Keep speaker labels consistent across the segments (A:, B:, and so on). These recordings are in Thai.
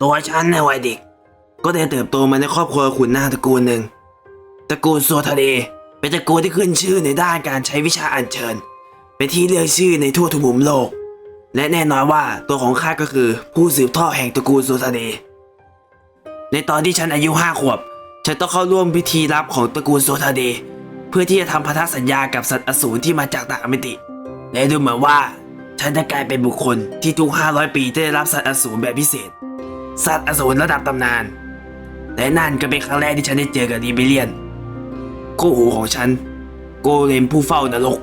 A: ตัวฉันในวัยเด็ก ก็ได้เติบโตมาในครอบครัวขุนนางตระกูลหนึ่งตระกูลโซทะเลเป็นตระกูลที่ขึ้นชื่อในด้านการใช้วิชาอัญเชิญ เป็นที่เรียกชื่อในทั่วทุกมุมโลก และแน่นอนว่าตัวของข้าก็คือผู้สืบทอดแห่งตระกูลโซทะเลในตอนที่ฉันอายุห้าขวบ ฉันต้องเข้าร่วมพิธีลับของตระกูลโซทาเด เพื่อที่จะทำพันธสัญญากับสัตว์อสูรที่มาจากต่างมิติ และดูเหมือนว่า ฉันจะกลายเป็นบุคคลที่ทุก 500 ปีจะได้รับสัตว์อสูรแบบพิเศษ สัตว์อสูรระดับตำนาน และนั่นก็เป็นครั้งแรกที่ฉันได้เจอกับดีเบเลียนคู่หูของฉัน โกเลมผู้เฝ้านรก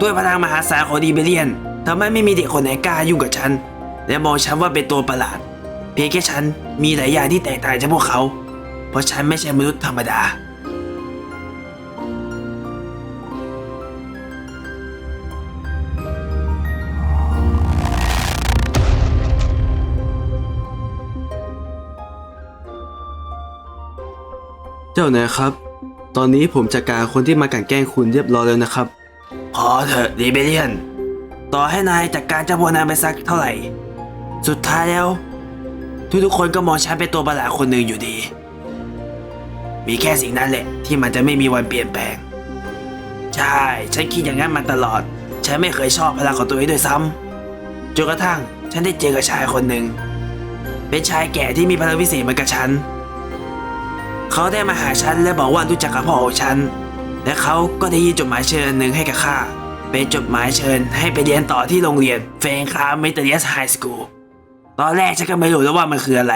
A: ด้วยพลังมหาศาลของดีเบเลียนทำให้ไม่มีเด็กคนไหนกล้ายุ่งกับฉัน และมองฉันว่าเป็นตัวประหลาด เพียงแค่ฉันมีหลายอย่างที่แตกต่างจากพวกเขา เพราะฉันไม่ใช่มนุษย์ธรรมดา
B: เจ้านายครับ ตอนนี้ผมจัดการคนที่มากั่นแกล้งคุณเรียบร้อยแล้วนะครับ
A: พอเถอะดีเบเลียน ต่อให้นายจัดการเจ้าพวกนั้นไปสักเท่าไหร่ สุดท้ายแล้ว ทุกๆคนก็มองฉันเป็นตัวประหลาดคนหนึ่งอยู่ดี มีแค่สิ่งนั้นแหละที่มันจะไม่มีวันเปลี่ยนแปลง ใช่ฉันคิดอย่างนั้นมาตลอด ฉันไม่เคยชอบพลังของตัวเองด้วยซ้ำจนกระทั่งฉันได้เจอกับชายคนหนึ่งเป็นชายแก่ที่มีพลังวิเศษเหมือนกับฉัน เขาได้มาหาฉันและบอกว่ารู้จักกับพ่อของฉัน และเขาก็ได้ยื่นจดหมายเชิญหนึ่งให้กับข้าเป็นจดหมายเชิญให้ไปเรียนต่อที่โรงเรียนเฟงคาเมทเดียสไฮสคูลตอนแรกฉันก็ไม่รู้แล้วว่ามันคืออะไร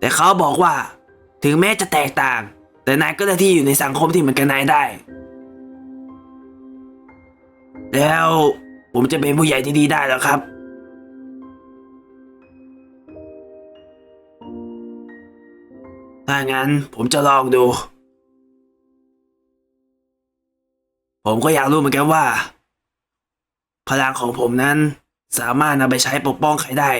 A: แต่เขาบอกว่า ถึงแม้จะแตกต่าง แต่นายก็ได้ที่อยู่ในสังคมที่เหมือนกับนายได้ แล้วผมจะเป็นผู้ใหญ่ที่ดีได้แล้วครับ ถ้างั้นผมจะลองดู ผมก็อยากรู้เหมือนกันว่า พลังของผมนั้นสามารถนำไปใช้ปกป้องใครได้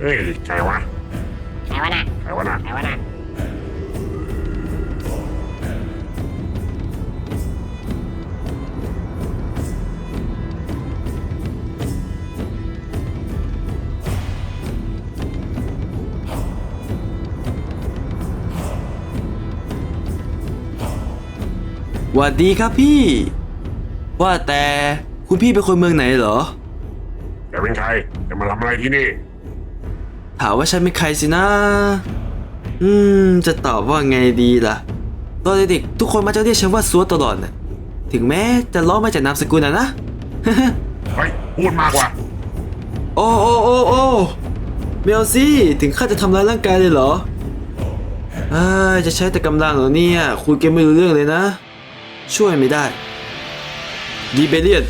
C: เฮ้ยใครวะ
D: วะน่ะ
C: ใครวะน่ะ
D: ใครวะน่ะ
B: หวัดดีครับพี่ ว่าแต่คุณพี่เป็นคนเมืองไหนเหรอ
C: แกเป็นใครจะมาทำอะไรที่นี่
B: ถามว่าฉันเป็นใครสินะ อืม จะตอบว่าไงดีล่ะ ตอนเด็กๆทุกคนมาจะเรียกฉันว่าซัวตลอดน่ะถึงแม้จะล้อมาจากนามสกุลนะนะ
C: เฮ้ยพูดมากกว่า
B: โอ้โอ้โอ้โอ้เมลซี่ถึงขั้นจะทำร้ายร่างกายเลยเหรอเอ้ยจะใช้แต่กำลังเหรอเนี่ยคุยกันไม่รู้เรื่องเลยนะ ช่วยไม่ได้ดีเบเลียน